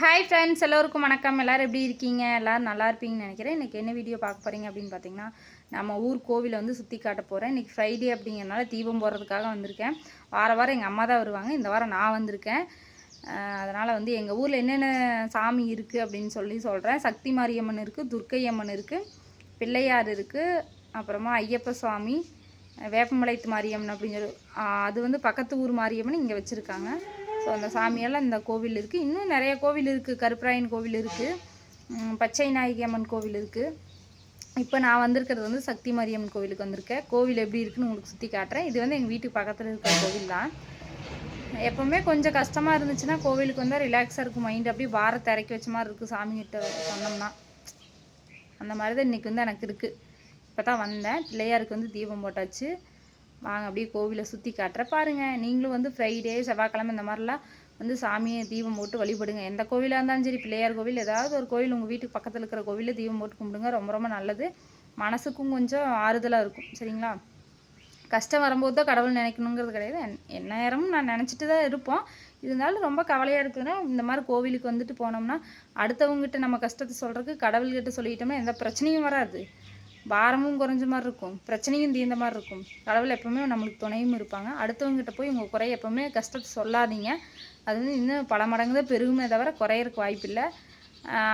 Hi friends எல்லோருக்கும் வணக்கம். எல்லோரும் எப்படி இருக்கீங்க? எல்லோரும் நல்லா இருப்பீங்கன்னு நினைக்கிறேன். இன்றைக்கி என்ன வீடியோ பார்க்க போகிறீங்க அப்படின்னு பார்த்தீங்கன்னா நம்ம ஊர் கோவிலை வந்து சுற்றி காட்ட போகிறேன் இன்றைக்கி ஃப்ரைடே அப்படிங்கிறனால தீபம் போடுறதுக்காக வந்திருக்கேன். வார வாரம் எங்கள் அம்மா தான் வருவாங்க. இந்த வாரம் நான் வந்திருக்கேன். அதனால் வந்து எங்கள் ஊரில் என்னென்ன சாமி இருக்குது அப்படின்னு சொல்லி சொல்கிறேன் சக்தி மாரியம்மன் இருக்குது துர்க்கை அம்மன் இருக்குது பிள்ளையார் இருக்குது அப்புறமா ஐயப்ப சுவாமி வேப்பமலைத்து மாரியம்மன் அப்படிங்கிற அது வந்து பக்கத்து ஊர் மாரியம்மன் இங்கே வச்சுருக்காங்க. ஸோ அந்த சாமியெல்லாம் இந்த கோவில் இருக்குது இன்னும் நிறைய கோவில் இருக்குது கருப்பராயன் கோவில் இருக்குது பச்சை நாயகி அம்மன் கோவில் இருக்குது இப்போ நான் வந்திருக்கிறது வந்து சக்தி மாரியம்மன் கோவிலுக்கு வந்திருக்கேன். கோவில் எப்படி இருக்குன்னு உங்களுக்கு சுற்றி காட்டுறேன். இது வந்து எங்கள் வீட்டுக்கு பக்கத்தில் இருக்கிற கோவில் தான். எப்போவுமே கொஞ்சம் கஷ்டமாக இருந்துச்சுன்னா கோவிலுக்கு வந்தால் ரிலாக்ஸாக இருக்கும். மைண்ட் அப்படியே பாரத்தை இறக்கி வச்ச மாதிரி இருக்குது சாமிகிட்ட சொன்னோம்னா. அந்த மாதிரி தான் இன்றைக்கி வந்து எனக்கு இருக்குது இப்போ தான் வந்தேன். பிள்ளையாருக்கு வந்து தீபம் போட்டாச்சு. வாங்க அப்படியே கோவிலை சுற்றி காட்டுற பாருங்கள் நீங்களும் வந்து ஃப்ரைடே செவ்வாய்க்கிழமை இந்த மாதிரிலாம் வந்து சாமியை தீபம் போட்டு வழிபடுங்க. எந்த கோவிலாக இருந்தாலும் சரி பிள்ளையார் கோவில் ஏதாவது ஒரு கோவில் உங்கள் வீட்டுக்கு பக்கத்தில் இருக்கிற கோவிலில் தீபம் போட்டு கும்பிடுங்க. ரொம்ப ரொம்ப நல்லது. மனசுக்கும் கொஞ்சம் ஆறுதலாக இருக்கும். சரிங்களா? கஷ்டம் வரும்போது தான் கடவுள் நினைக்கணுங்கிறது கிடையாது. என் நேரமும் நான் நினச்சிட்டு தான் இருப்போம். இருந்தாலும் ரொம்ப கவலையாக இருக்குதுன்னா இந்த மாதிரி கோவிலுக்கு வந்துட்டு போனோம்னா அடுத்தவங்ககிட்ட நம்ம கஷ்டத்தை சொல்கிறதுக்கு கடவுள்கிட்ட சொல்லிட்டோம்னா எந்த பிரச்சனையும் வராது. பாரமும் குறைஞ்ச மாதிரி இருக்கும். பிரச்சனையும் தீர்ந்த மாதிரி இருக்கும். கடவுள் எப்போவுமே நம்மளுக்கு துணையும் இருப்பாங்க. அடுத்தவங்ககிட்ட போய் உங்கள் குறை எப்போவுமே கஷ்டத்தை சொல்லாதீங்க. அது வந்து இன்னும் பல மடங்கு தான் பெருகுமே தவிர குறையிறக்கு வாய்ப்பில்லை.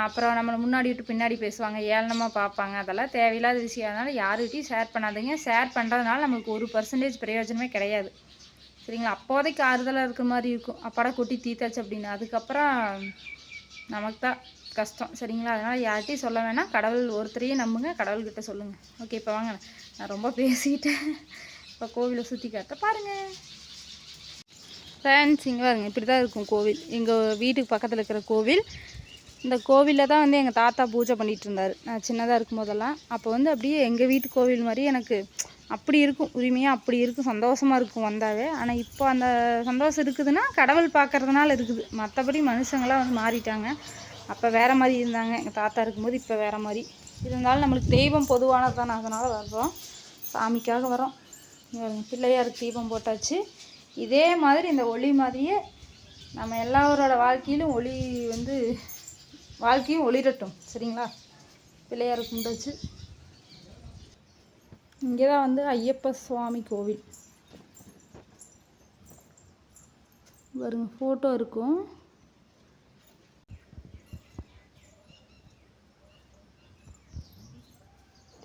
அப்புறம் நம்மளை முன்னாடி விட்டு பின்னாடி பேசுவாங்க. ஏளனமாக பார்ப்பாங்க. அதெல்லாம் தேவையில்லாத விஷயம். அதனால் யாருக்கிட்டையும் ஷேர் பண்ணாதீங்க. ஷேர் பண்ணுறதுனால நம்மளுக்கு ஒரு பர்சன்டேஜ் பிரயோஜனமே கிடையாது. சரிங்களா? அப்போதைக்கு ஆறுதலாக இருக்கிற மாதிரி இருக்கும். அப்பாடா கொட்டி தீத்தாச்சு அப்படின்னு. அதுக்கப்புறம் நமக்கு தான் கஷ்டம். சரிங்களா? அதனால் யார்கிட்டையும் சொல்ல வேணாம். கடவுள் ஒருத்தரையும் நம்புங்க. கடவுள்கிட்ட சொல்லுங்கள் ஓகே இப்போ வாங்க. நான் ரொம்ப பேசிக்கிட்டேன். இப்போ கோவிலை சுற்றி காட்ட பாருங்கள் ஃப்ரெண்ட்ஸ் இங்கே பாருங்க. இப்படி தான் இருக்கும் கோவில். எங்கள் வீட்டுக்கு பக்கத்தில் இருக்கிற கோவில். இந்த கோவிலில் தான் வந்து எங்கள் தாத்தா பூஜை பண்ணிகிட்டு இருந்தார். நான் சின்னதாக இருக்கும் போதெல்லாம். அப்போ வந்து அப்படியே எங்கள் வீட்டு கோவில் மாதிரி எனக்கு அப்படி இருக்கும். உரிமையாக அப்படி இருக்கும். சந்தோஷமாக இருக்கும் வந்தாவே. ஆனால் இப்போ அந்த சந்தோஷம் இருக்குதுன்னா கடவுள் பார்க்குறதுனால இருக்குது. மற்றபடி மனுஷங்களாம் வந்து மாறிட்டாங்க. அப்போ வேறு மாதிரி இருந்தாங்க. எங்கள் தாத்தா இருக்கும்போது இப்போ வேறு மாதிரி. இருந்தாலும் நம்மளுக்கு தெய்வம் பொதுவானது தானே. அதனால் வர்றோம். சாமிக்காக வரோம் பிள்ளையாருக்கு தீபம் போட்டாச்சு. இதே மாதிரி இந்த ஒளி மாதிரியே நம்ம எல்லாரோட வாழ்க்கையிலும் ஒளி வந்து வாழ்க்கையும் ஒளிரட்டும். சரிங்களா? பிள்ளையாருக்கு கும்பிட்டாச்சு இங்கே தான் வந்து ஐயப்ப சுவாமி கோவில். வருங்க ஃபோட்டோ இருக்கும்.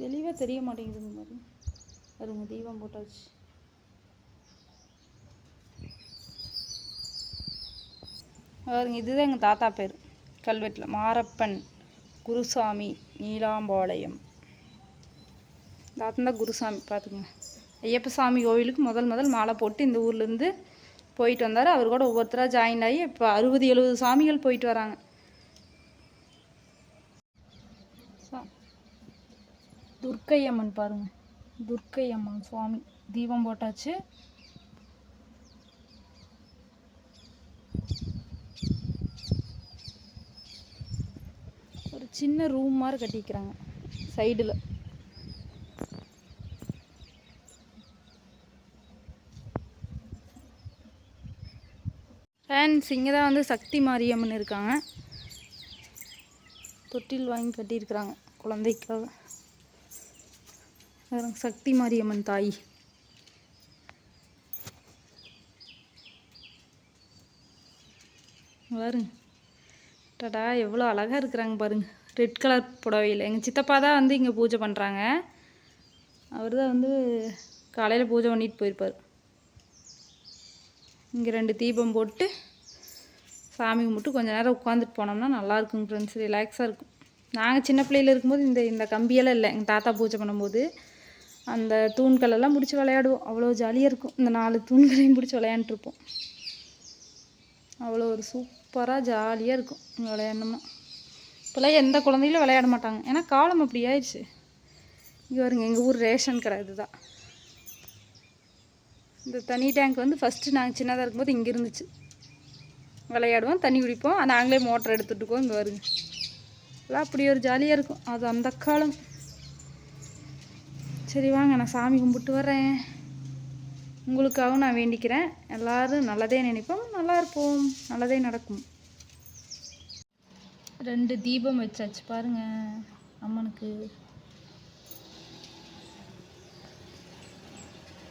தெளிவாக தெரிய மாட்டேங்குதுங்க மாதிரி. அதுங்க தீபம் போட்டாச்சு. பாருங்க இதுதான் எங்கள் தாத்தா பேர். கல்வெட்டில் மாரப்பன் குருசாமி நீலாம்பாளையம். தாத்தா தான் குருசாமி பார்த்துக்குங்க ஐயப்ப சாமி கோவிலுக்கு முதல் முதல் மாலை போட்டு இந்த ஊர்லேருந்து போயிட்டு வந்தார். அவர் கூட ஒவ்வொருத்தராக ஜாயின் ஆகி இப்போ அறுபது எழுபது சாமிகள் போயிட்டு வராங்க. துர்க்கை அம்மன் பாருங்கள் துர்க்கை அம்மன் சுவாமி. தீபம் போட்டாச்சு. ஒரு சின்ன ரூம் மாதிரி கட்டிக்கிறாங்க. சைடில் ஃபேன்ஸ் இங்கே தான் வந்து சக்தி மாரியம்மன் இருக்காங்க. தொட்டில் வாங்கி கட்டியிருக்கிறாங்க குழந்தைக்காக. சக்தி மாரியம்மன் தாய். பாருங்க. டடா எவ்வளோ அழகாக இருக்கிறாங்க பாருங்க. ரெட் கலர் புடவையில். எங்கள் சித்தப்பா தான் வந்து இங்கே பூஜை பண்ணுறாங்க அவர் தான் வந்து காலையில் பூஜை பண்ணிட்டு போயிருப்பார். இங்கே ரெண்டு தீபம் போட்டு சாமி கும்பிட்டு கொஞ்சம் நேரம் உட்காந்துட்டு போனோம்னா நல்லாயிருக்குங்க ஃப்ரெண்ட்ஸ் ரிலாக்ஸாக இருக்கும். நாங்கள் சின்ன பிள்ளையில் இருக்கும்போது இந்த இந்த கம்பியெல்லாம் இல்லை. எங்கள் தாத்தா பூஜை பண்ணும்போது அந்த தூண்களெல்லாம் பிடிச்சி விளையாடுவோம். அவ்வளோ ஜாலியாக இருக்கும். இந்த நாலு தூண்களையும் பிடிச்சி விளையாண்டுருப்போம். அவ்வளோ ஒரு சூப்பராக ஜாலியாக இருக்கும் இங்கே விளையாடணும்னா. இப்போல்லாம் எந்த குழந்தைகளும் விளையாட மாட்டாங்க. ஏன்னா காலம் அப்படி ஆயிடுச்சு. இங்கே வருங்க எங்கள் ஊர் ரேஷன் கடை இதுதான். இந்த தண்ணி டேங்க் வந்து ஃபஸ்ட்டு நாங்கள் சின்னதாக இருக்கும்போது இங்கே இருந்துச்சு. விளையாடுவோம் தண்ணி குடிப்போம். நாங்களே மோட்டர் எடுத்துட்டுக்கோம் இங்கே வருங்க அப்படி ஒரு ஜாலியாக இருக்கும். அது அந்த காலம். சரி வாங்க நான் சாமி கும்பிட்டு வரேன் உங்களுக்காகவும் நான் வேண்டிக்கிறேன். எல்லோரும் நல்லதே நினைப்போம் நல்லா இருப்போம். நல்லதே நடக்கும். ரெண்டு தீபம் வச்சாச்சு பாருங்க அம்மனுக்கு.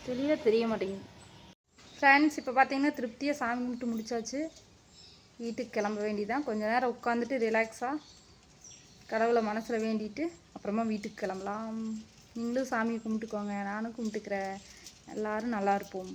தெளிவாக தெரிய மாட்டேங்குது. ஃப்ரெண்ட்ஸ் இப்போ பார்த்தீங்கன்னா திருப்தியாக சாமி கும்பிட்டு முடிச்சாச்சு. வீட்டுக்கு கிளம்ப வேண்டியதான் கொஞ்ச நேரம் உட்காந்துட்டு ரிலாக்ஸாக கடவுளை மனசில் வேண்டிட்டு அப்புறமா வீட்டுக்கு கிளம்பலாம். நீங்களும் சாமியை கும்பிட்டுக்கோங்க நானும் கும்பிட்டுக்கிறேன். எல்லாரும் நல்லா இருப்போம்.